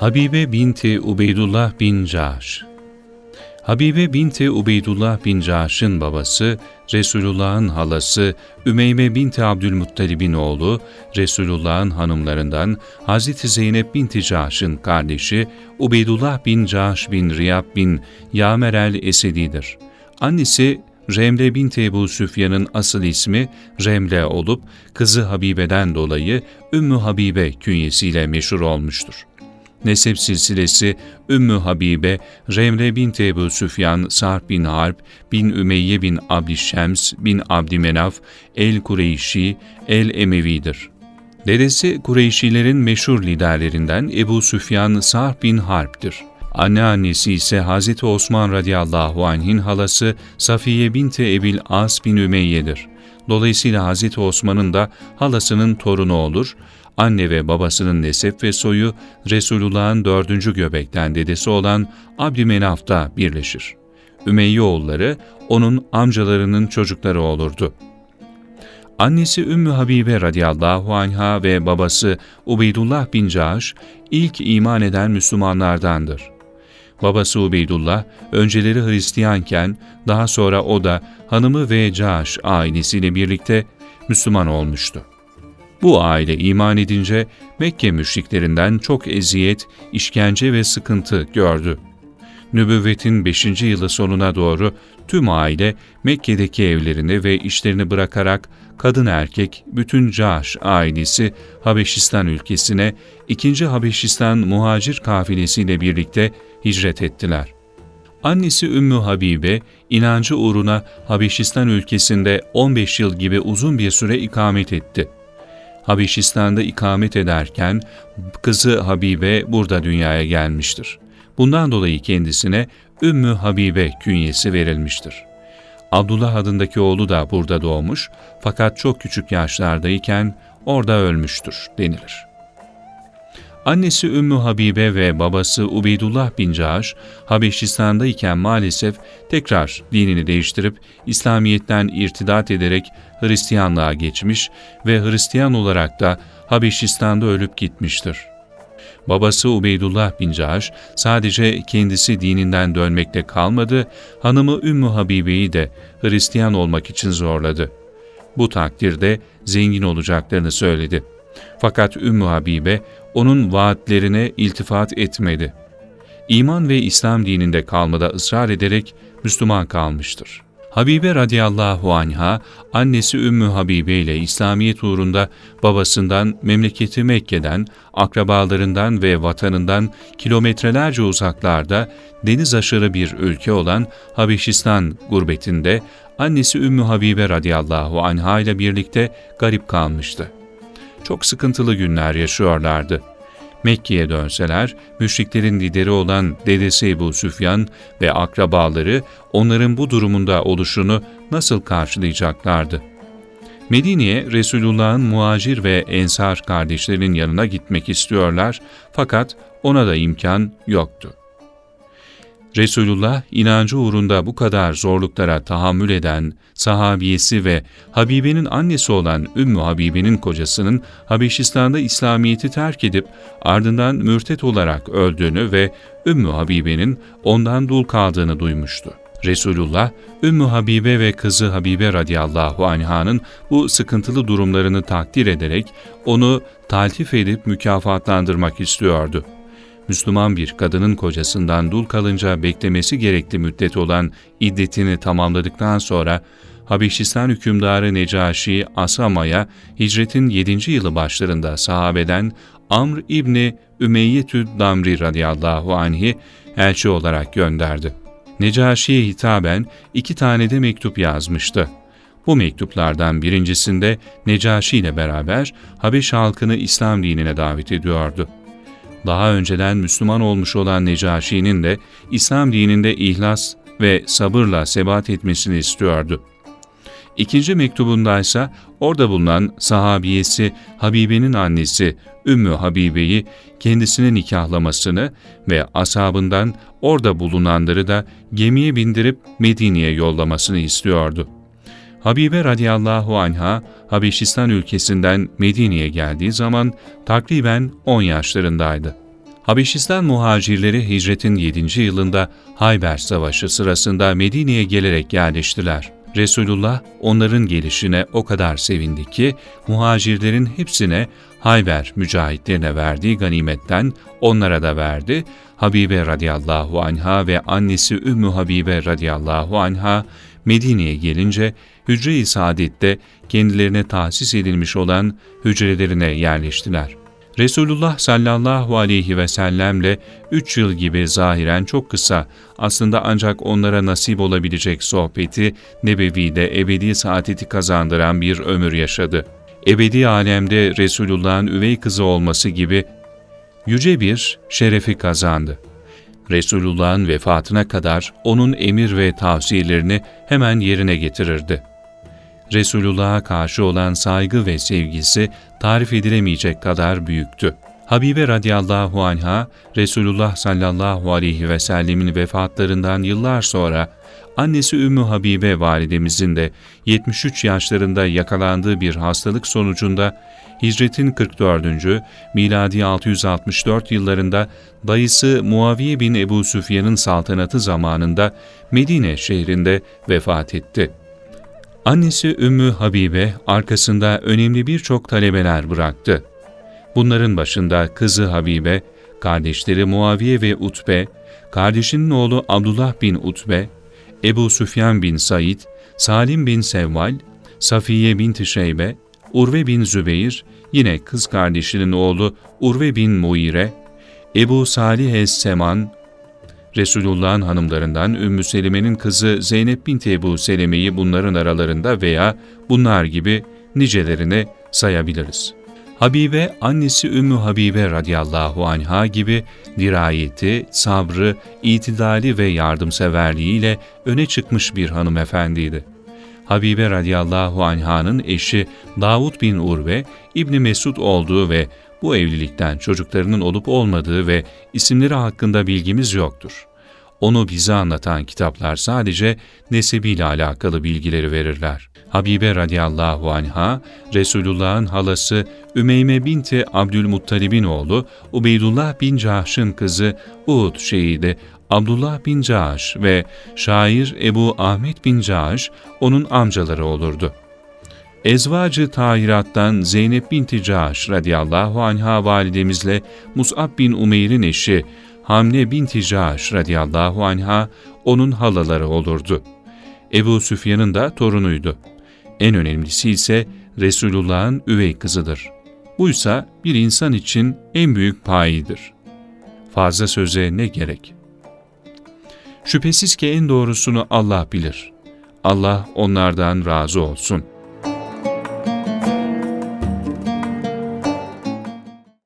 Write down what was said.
Habibe binti Ubeydullah bin Caş Habibe binti Ubeydullah bin Caş'ın babası, Resulullah'ın halası Ümeyme binti Abdülmuttalib'in oğlu, Resulullah'ın hanımlarından Hazreti Zeynep binti Caş'ın kardeşi Ubeydullah bin Caş bin Riyab bin Yamer el-Esedi'dir. Annesi Remle binti Ebu Süfyan'ın asıl ismi Remle olup kızı Habibe'den dolayı Ümmü Habibe künyesiyle meşhur olmuştur. Nesep silsilesi Ümmü Habibe, Remle bin Ebu Süfyan, Sarp bin Harp, bin Ümeyye bin Abdişşems, bin Abdümenaf, El-Kureyşi, El-Emevi'dir. Dedesi Kureyşilerin meşhur liderlerinden Ebu Süfyan Sarp bin Harp'tir. Anneannesi ise Hz. Osman radıyallahu anh'in halası Safiye binti Ebil As bin Ümeyye'dir. Dolayısıyla Hz. Osman'ın da halasının torunu olur. Anne ve babasının nesep ve soyu Resulullah'ın dördüncü göbekten dedesi olan Abdümenaf'ta birleşir. Ümeyye oğulları onun amcalarının çocukları olurdu. Annesi Ümmü Habibe radıyallahu anha ve babası Ubeydullah bin Caş ilk iman eden Müslümanlardandır. Babası Ubeydullah önceleri Hristiyanken daha sonra o da hanımı ve Caş ailesiyle birlikte Müslüman olmuştu. Bu aile iman edince Mekke müşriklerinden çok eziyet, işkence ve sıkıntı gördü. Nübüvvetin 5. yılı sonuna doğru tüm aile Mekke'deki evlerini ve işlerini bırakarak kadın erkek bütün Caş ailesi Habeşistan ülkesine 2. Habeşistan muhacir kafilesiyle birlikte hicret ettiler. Annesi Ümmü Habibe, inancı uğruna Habeşistan ülkesinde 15 yıl gibi uzun bir süre ikamet etti. Habeşistan'da ikamet ederken kızı Habibe burada dünyaya gelmiştir. Bundan dolayı kendisine Ümmü Habibe künyesi verilmiştir. Abdullah adındaki oğlu da burada doğmuş fakat çok küçük yaşlardayken orada ölmüştür denilir. Annesi Ümmü Habibe ve babası Ubeydullah bin Caş, Habeşistan'dayken maalesef tekrar dinini değiştirip İslamiyet'ten irtidat ederek Hristiyanlığa geçmiş ve Hristiyan olarak da Habeşistan'da ölüp gitmiştir. Babası Ubeydullah bin Caş sadece kendisi dininden dönmekle kalmadı, hanımı Ümmü Habibe'yi de Hristiyan olmak için zorladı. Bu takdirde zengin olacaklarını söyledi. Fakat Ümmü Habibe onun vaatlerine iltifat etmedi. İman ve İslam dininde kalmada ısrar ederek Müslüman kalmıştır. Habibe radıyallahu anha, annesi Ümmü Habibe ile İslamiyet uğrunda babasından, memleketi Mekke'den, akrabalarından ve vatanından kilometrelerce uzaklarda deniz aşırı bir ülke olan Habeşistan gurbetinde annesi Ümmü Habibe radıyallahu anha ile birlikte garip kalmıştı çok sıkıntılı günler yaşıyorlardı. Mekke'ye dönseler, müşriklerin lideri olan dedesi Ebu Süfyan ve akrabaları onların bu durumunda oluşunu nasıl karşılayacaklardı? Medine'ye Resulullah'ın muacir ve ensar kardeşlerinin yanına gitmek istiyorlar fakat ona da imkan yoktu. Resulullah inancı uğrunda bu kadar zorluklara tahammül eden sahabiyesi ve Habibe'nin annesi olan Ümmü Habibe'nin kocasının Habeşistan'da İslamiyet'i terk edip ardından mürtet olarak öldüğünü ve Ümmü Habibe'nin ondan dul kaldığını duymuştu. Resulullah, Ümmü Habibe ve kızı Habibe radıyallahu anh'ın bu sıkıntılı durumlarını takdir ederek onu taltif edip mükafatlandırmak istiyordu. Müslüman bir kadının kocasından dul kalınca beklemesi gerekli müddet olan iddetini tamamladıktan sonra Habeşistan hükümdarı Necaşi Asama'ya hicretin 7. yılı başlarında sahabeden Amr İbni Ümeyyetü Damri radıyallahu anh'i elçi olarak gönderdi. Necaşi'ye hitaben iki tane de mektup yazmıştı. Bu mektuplardan birincisinde Necaşi ile beraber Habeş halkını İslam dinine davet ediyordu daha önceden Müslüman olmuş olan Necaşi'nin de İslam dininde ihlas ve sabırla sebat etmesini istiyordu. İkinci mektubunda ise orada bulunan sahabiyesi Habibe'nin annesi Ümmü Habibe'yi kendisine nikahlamasını ve asabından orada bulunanları da gemiye bindirip Medine'ye yollamasını istiyordu. Habibe radıyallahu anha Habeşistan ülkesinden Medine'ye geldiği zaman takriben 10 yaşlarındaydı. Habeşistan muhacirleri hicretin 7. yılında Hayber Savaşı sırasında Medine'ye gelerek yerleştiler. Resulullah onların gelişine o kadar sevindi ki muhacirlerin hepsine Hayber mücahitlerine verdiği ganimetten onlara da verdi. Habibe radıyallahu anha ve annesi Ümmü Habibe radıyallahu anha Medine'ye gelince Hücre-i Saadet'te kendilerine tahsis edilmiş olan hücrelerine yerleştiler. Resulullah sallallahu aleyhi ve sellemle üç yıl gibi zahiren çok kısa, aslında ancak onlara nasip olabilecek sohbeti, Nebevi'de ebedi saadeti kazandıran bir ömür yaşadı. Ebedi alemde Resulullah'ın üvey kızı olması gibi yüce bir şerefi kazandı. Resulullah'ın vefatına kadar onun emir ve tavsiyelerini hemen yerine getirirdi. Resulullah'a karşı olan saygı ve sevgisi tarif edilemeyecek kadar büyüktü. Habibe radıyallahu anha, Resulullah sallallahu aleyhi ve sellemin vefatlarından yıllar sonra annesi Ümmü Habibe validemizin de 73 yaşlarında yakalandığı bir hastalık sonucunda Hicretin 44. miladi 664 yıllarında dayısı Muaviye bin Ebu Süfyan'ın saltanatı zamanında Medine şehrinde vefat etti. Annesi Ümmü Habibe arkasında önemli birçok talebeler bıraktı. Bunların başında kızı Habibe, kardeşleri Muaviye ve Utbe, kardeşinin oğlu Abdullah bin Utbe, Ebu Süfyan bin Said, Salim bin Sevval, Safiye bin Şeybe, Urve bin Zübeyir, yine kız kardeşinin oğlu Urve bin Muire, Ebu Salih es-Seman, Resulullah'ın hanımlarından Ümmü Selime'nin kızı Zeynep bin Ebu Seleme'yi bunların aralarında veya bunlar gibi nicelerini sayabiliriz. Habibe, annesi Ümmü Habibe radıyallahu anha gibi dirayeti, sabrı, itidali ve yardımseverliğiyle öne çıkmış bir hanımefendiydi. Habibe radıyallahu anh'ın eşi Davud bin Urve, İbni Mesud olduğu ve bu evlilikten çocuklarının olup olmadığı ve isimleri hakkında bilgimiz yoktur. Onu bize anlatan kitaplar sadece nesebiyle alakalı bilgileri verirler. Habibe radıyallahu anha, Resulullah'ın halası Ümeyme binti Abdülmuttalib'in oğlu Ubeydullah bin Cahş'ın kızı Uhud şehidi Abdullah bin Cahş ve şair Ebu Ahmet bin Cahş onun amcaları olurdu. Ezvacı Tahirat'tan Zeynep binti Cahş radıyallahu anha validemizle Mus'ab bin Umeyr'in eşi Hamle binti Cahş radıyallahu anha onun halaları olurdu. Ebu Süfyan'ın da torunuydu. En önemlisi ise Resulullah'ın üvey kızıdır. Buysa bir insan için en büyük payidir. Fazla söze ne gerek? Şüphesiz ki en doğrusunu Allah bilir. Allah onlardan razı olsun.''